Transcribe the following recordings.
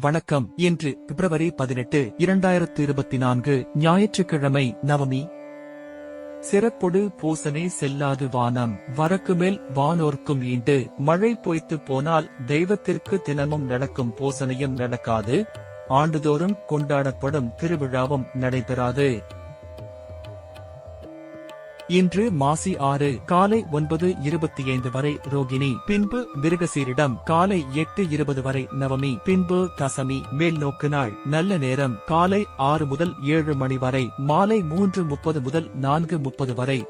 வணக்கம். இன்று பிப்ரவரி பதினெட்டு இரண்டாயிரத்து இருபத்தி நான்கு ஞாயிற்றுக்கிழமை நவமி. சிறப்பொடு பூசனை செல்லாது வானம். வரக்கு மேல் வானோர்க்கும் ஈண்டு. மழை பொய்த்து போனால் தெய்வத்திற்கு தினமும் நடக்கும் பூசனையும் நடக்காது. ஆண்டுதோறும் கொண்டாடப்படும் திருவிழாவும் நடைபெறாது. இன்று மாசி ஆறு காலை ஒன்பது இருபத்தி ஐந்து வரை ரோகிணி பின்பு மிருகசீரிடம் காலை எட்டு இருபது வரை நவமி பின்பு தசமி மேல் நோக்கு நாள் நல்ல நேரம் காலை ஆறு முதல் ஏழு மணி வரை மாலை மூன்று முப்பது முதல் நான்கு முப்பது வரை.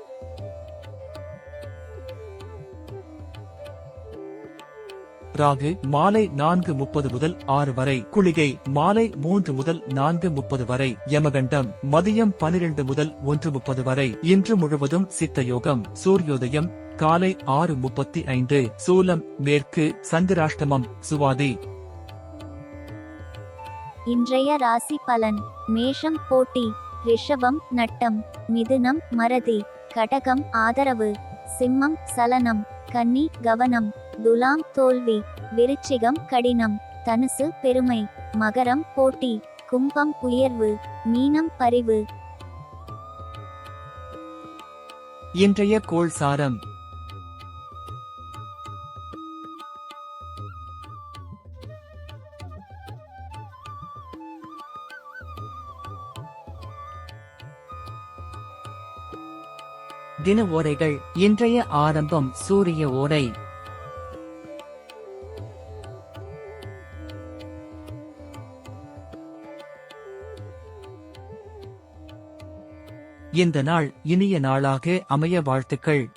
ராகு மாலை நான்கு முப்பது முதல் ஆறு வரை குளிகை மாலை மூன்று முதல் நான்கு முப்பது வரை யமகண்டம் மதியம் பனிரெண்டு முதல் ஒன்று முப்பது வரை. இன்று முழுவதும் சித்த யோகம் சூரியோதயம் காலை ஆறு முப்பத்தி ஐந்து சூலம் மேற்கு சந்திராஷ்டமம் சுவாதி. இன்றைய ராசி பலன் மேஷம் போட்டி ரிஷபம் நட்டம் மிதுனம் மறதி கடகம் ஆதரவு சிம்மம் சலனம். கன்னி கவனம் துலாம் தோல்வி விருச்சிகம் கடினம் தனுசு பெருமை மகரம் போட்டி கும்பம் உயர்வு மீனம் பரிவு. இன்றைய கோள் சாரம் தின ஓரைகள். இன்றைய ஆரம்பம் சூரிய ஓரை. இந்த நாள் இனிய நாளாக அமைய வாழ்த்துக்கள்.